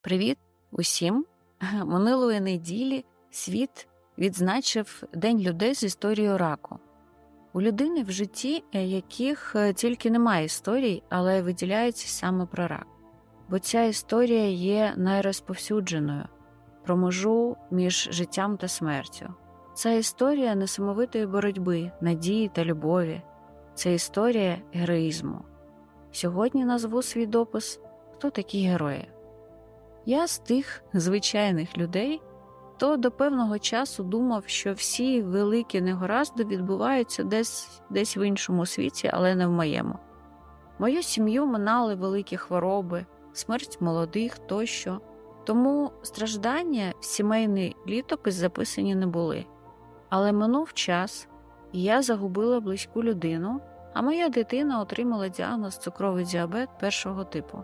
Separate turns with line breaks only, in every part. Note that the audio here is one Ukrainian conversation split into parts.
Привіт усім! Минулої неділі світ відзначив День людей з історією раку. У людини в житті, е, яких е, тільки немає історій, але виділяється саме про рак. Бо ця історія є найрозповсюдженою про межу між життям та смертю. Це історія несамовитої боротьби, надії та любові. Це історія героїзму. Сьогодні назву свій допис Хто такі герої? Я з тих звичайних людей, хто до певного часу думав, що всі великі негаразди відбуваються десь десь в іншому світі, але не в моєму. Мою сім'ю минали великі хвороби, смерть молодих тощо, тому страждання в сімейний літопис записані не були. Але минув час, і я загубила близьку людину, а моя дитина отримала діагноз цукровий діабет першого типу.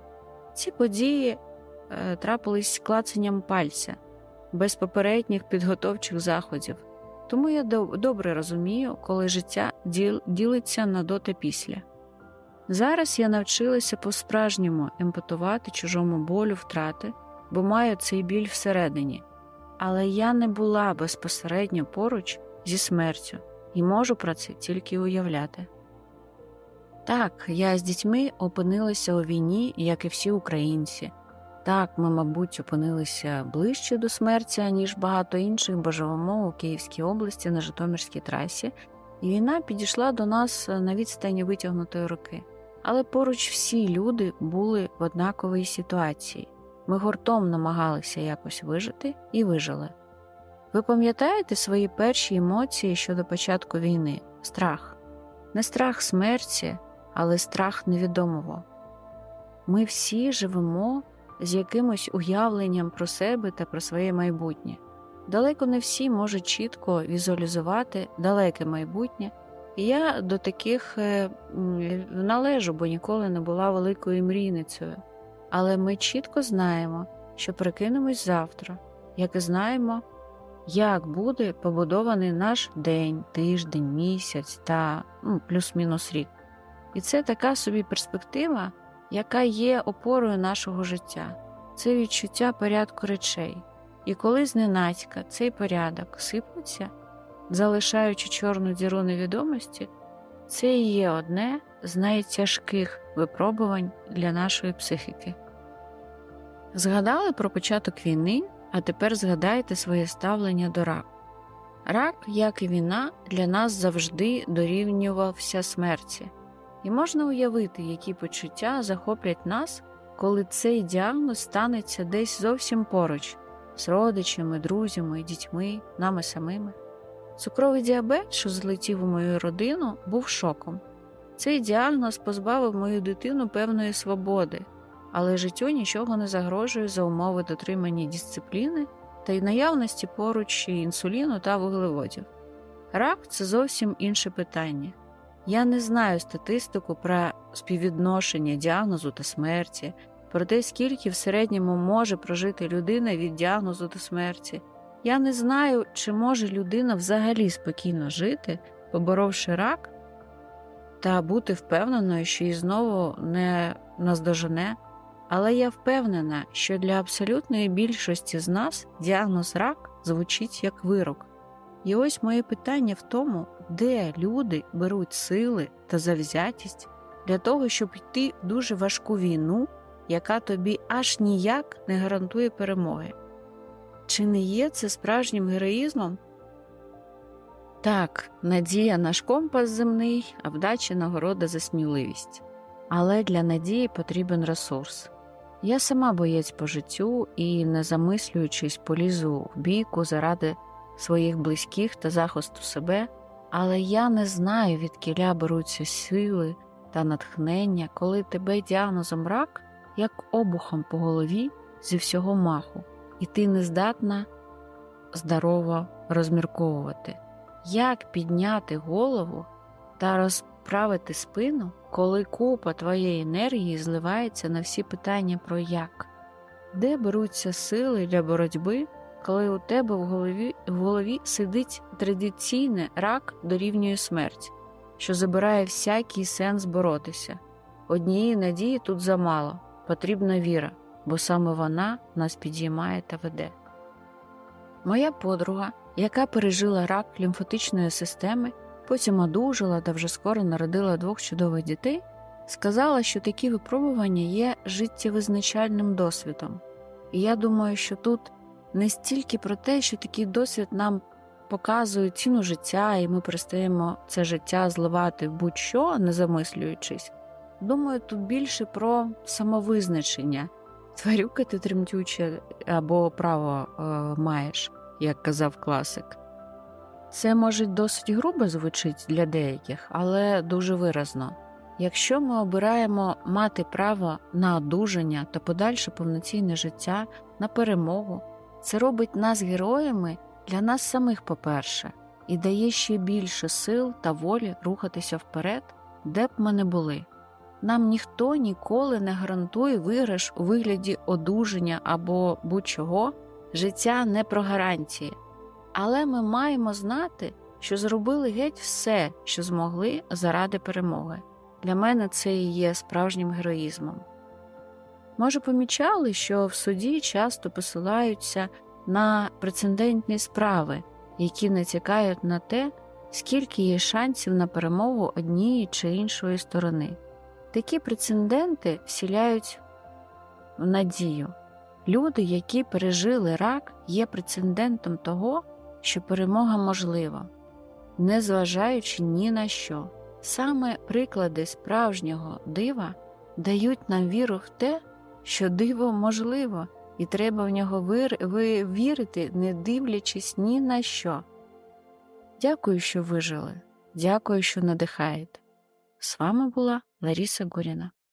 Ці події трапились клацанням пальця, без попередніх підготовчих заходів. Тому я добре розумію, коли життя діл- ділиться на до та після. Зараз я навчилася по-справжньому емпатувати чужому болю втрати, бо маю цей біль всередині. Але я не була безпосередньо поруч зі смертю і можу про це тільки уявляти. Так, я з дітьми опинилася у війні, як і всі українці. Так, ми, мабуть, опинилися ближче до смерті, ніж багато інших, бо живемо у Київській області на Житомирській трасі, і війна підійшла до нас на відстані витягнутої руки. Але поруч всі люди були в однаковій ситуації. Ми гуртом намагалися якось вижити і вижили. Ви пам'ятаєте свої перші емоції щодо початку війни? Страх. Не страх смерті, але страх невідомого. Ми всі живемо з якимось уявленням про себе та про своє майбутнє. Далеко не всі можуть чітко візуалізувати далеке майбутнє, я до таких е, належу, бо ніколи не була великою мрійницею. Але ми чітко знаємо, що прикинемось завтра, як і знаємо, як буде побудований наш день, тиждень, місяць та ну, плюс-мінус рік. І це така собі перспектива, яка є опорою нашого життя, це відчуття порядку речей. І коли зненацька цей порядок сипнеться, залишаючи чорну діру невідомості, це і є одне з найтяжких випробувань для нашої психіки. Згадали про початок війни, а тепер згадайте своє ставлення до раку. Рак, як і війна, для нас завжди дорівнювався смерті. І можна уявити, які почуття захоплять нас, коли цей діагноз станеться десь зовсім поруч з родичами, друзями, дітьми, нами самими. Цукровий діабет, що злетів у мою родину, був шоком. Цей діагноз позбавив мою дитину певної свободи, але життю нічого не загрожує за умови дотримання дисципліни та й наявності поруч інсуліну та вуглеводів. Рак це зовсім інше питання. Я не знаю статистику про співвідношення діагнозу та смерті, про те, скільки в середньому може прожити людина від діагнозу до смерті. Я не знаю, чи може людина взагалі спокійно жити, поборовши рак, та бути впевненою, що її знову не наздожене. Але я впевнена, що для абсолютної більшості з нас діагноз рак звучить як вирок. І ось моє питання в тому, де люди беруть сили та завзятість для того, щоб йти в дуже важку війну, яка тобі аж ніяк не гарантує перемоги. Чи не є це справжнім героїзмом? Так, надія наш компас земний, а вдача нагорода за сміливість. Але для надії потрібен ресурс. Я сама боєць по життю і, не замислюючись, полізу в бійку заради своїх близьких та захисту себе, але я не знаю, від кіля беруться сили та натхнення, коли тебе діагнозом рак, як обухом по голові зі всього маху, і ти не здатна здорово розмірковувати. Як підняти голову та розправити спину, коли купа твоєї енергії зливається на всі питання про як? Де беруться сили для боротьби, коли у тебе в голові, в голові сидить традиційний рак дорівнює смерть, що забирає всякий сенс боротися? Однієї надії тут замало, потрібна віра. бо саме вона нас підіймає та веде. Моя подруга, яка пережила рак лімфатичної системи, потім одужала та вже скоро народила двох чудових дітей, сказала, що такі випробування є життєвизначальним досвідом. І я думаю, що тут не стільки про те, що такий досвід нам показує ціну життя, і ми перестаємо це життя зливати будь-що, не замислюючись. Думаю, тут більше про самовизначення. Тварюка ти тремтюча або право е, маєш, як казав класик. Це може досить грубо звучить для деяких, але дуже виразно. Якщо ми обираємо мати право на одужання та подальше повноцінне життя, на перемогу, це робить нас героями для нас самих, по-перше, і дає ще більше сил та волі рухатися вперед, де б ми не були. Нам ніхто ніколи не гарантує виграш у вигляді одужання або будь-чого, життя не про гарантії. Але ми маємо знати, що зробили геть все, що змогли заради перемоги. Для мене це і є справжнім героїзмом. Може, помічали, що в суді часто посилаються на прецедентні справи, які натякають на те, скільки є шансів на перемогу однієї чи іншої сторони. Такі прецеденти вселяють в надію. Люди, які пережили рак, є прецедентом того, що перемога можлива, незважаючи ні на що. Саме приклади справжнього дива дають нам віру в те, що диво можливо, і треба в нього вир... ви- вірити, не дивлячись ні на що. Дякую, що вижили. Дякую, що надихаєте. З вами була Лариса Горіна.